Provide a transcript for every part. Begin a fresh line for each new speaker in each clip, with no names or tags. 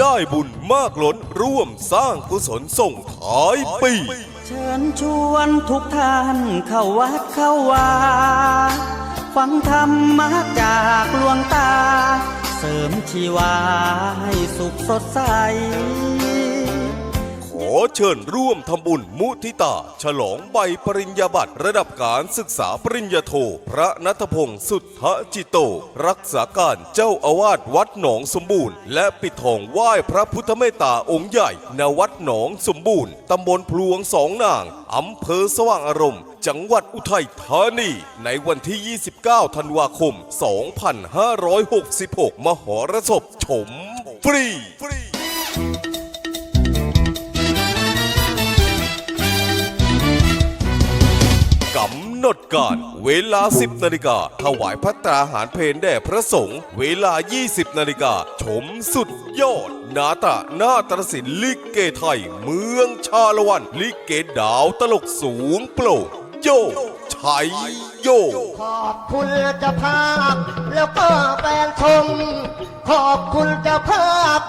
ได้บุญมากล้นร่วมสร้างกุศลส่งท้ายปี
เชิญชวนทุกท่านเข้าวัดเข้าวาฟังธรรมะจากหลวงตา เสริมชีวาให้สุขสดใส
เชิญร่วมทำบุญมุทิตา ฉลองใบปริญญาบัตรระดับการศึกษาปริญญาโท พระนัทพงศ์สุทธจิโต รักษาการเจ้าอาวาสวัดหนองสมบูรณ์ และปิดทองไหว้พระพุทธเมตตาองค์ใหญ่ณวัดหนองสมบูรณ์ตำบลพลวงสองนางอำเภอสว่างอารมณ์จังหวัดอุทัยธานี ในวันที่ 29 ธันวาคม 2566 มหรสพชมฟรีำหนดการ เวลา 10นาฬิกาถวายพระตราหารเพลแด่พระสงฆ์เวลา 20นาฬิกาชมสุดยอด นาตะนาตรศิลลิเกไทย เมืองชาละวัน ลิเกดาวตลกสูงโปร่งโยชัยโย
ขอบคุณเจ้าภาพ แล้วก็แฟนชม ขอบคุณเจ้าภาพ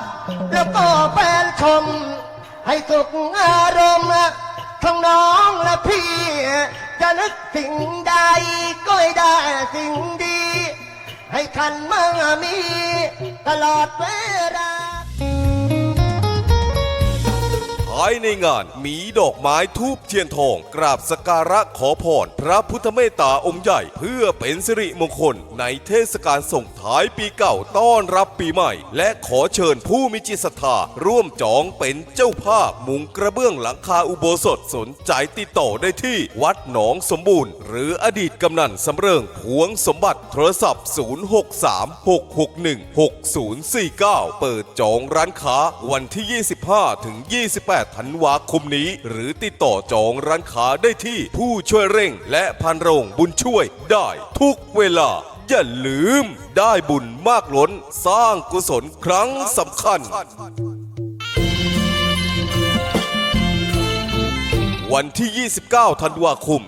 แล้วก็แฟนชม ให้สุขอารมณ์ทั้งน้อง จะนึกสิ่งใดก็ให้ได้สิ่งดี ให้คันมั่งมี ตลอดเวลาา
ยในงานมีดอกไม้ทูบเทียนทอง กราบสการะขอพรพระพุทธเมตตาองค์ใหญ่ เพื่อเป็นสิริมงคลในเทศกาลส่งท้ายปีเก่าต้อนรับปีใหม่ และขอเชิญผู้มีจิตศรัทธาร่วมจองเป็นเจ้าภาพมุงกระเบื้องหลังคาอุโบสถสนใจติดต่อได้ที่วัดหนองสมบูรณ์ หรืออดีตกำนันสำเริงพวงสมบัติโทรศัพท์ 0636616049 เปิดจองร้านค้าวันที่ 25ถึง28ธันวาคมนี้ หรือติดต่อจองร้านค้าได้ที่ผู้ช่วยเร่ง และพันโรงบุญช่วยได้ทุกเวลา อย่าลืมได้บุญมากล้น สร้างกุศลครั้งสำคัญ วันที่ 29 ธันวาคม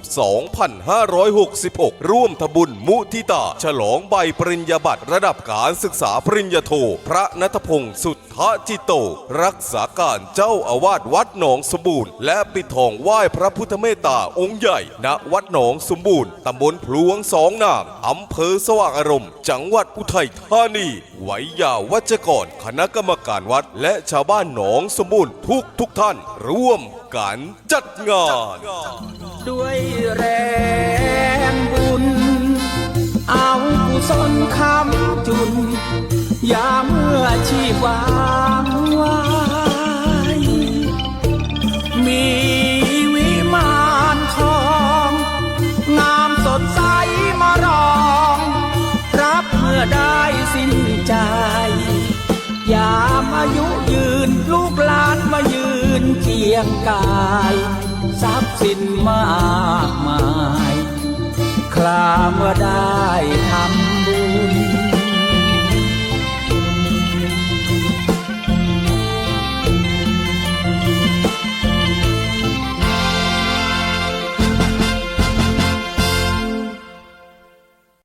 2566 ร่วมทบุญมุทิตา ฉลองใบปริญญาบัตรระดับการศึกษาปริญญาโท พระนัทพงศ์สุทธจิโต รักษาการเจ้าอาวาสวัดหนองสมบูรณ์ และปิดทองไหว้พระพุทธเมตตาองค์ใหญ่ ณ วัดหนองสมบูรณ์ ตำบลพลวงสองนางอำเภอสว่างอารมณ์ จังหวัดอุทัยธานีไวยยาวัจกร คณะกรรมการวัด และชาวบ้านหนองสมบูรณ์ทุกทุกท่าน ร่วม การจัดงาน
ด้วยแรงบุญ เอากุศลคำจุนยามเมื่อชีวา ยงกายทรัพย์สินมากมาย คลาเมื่อได้ทำ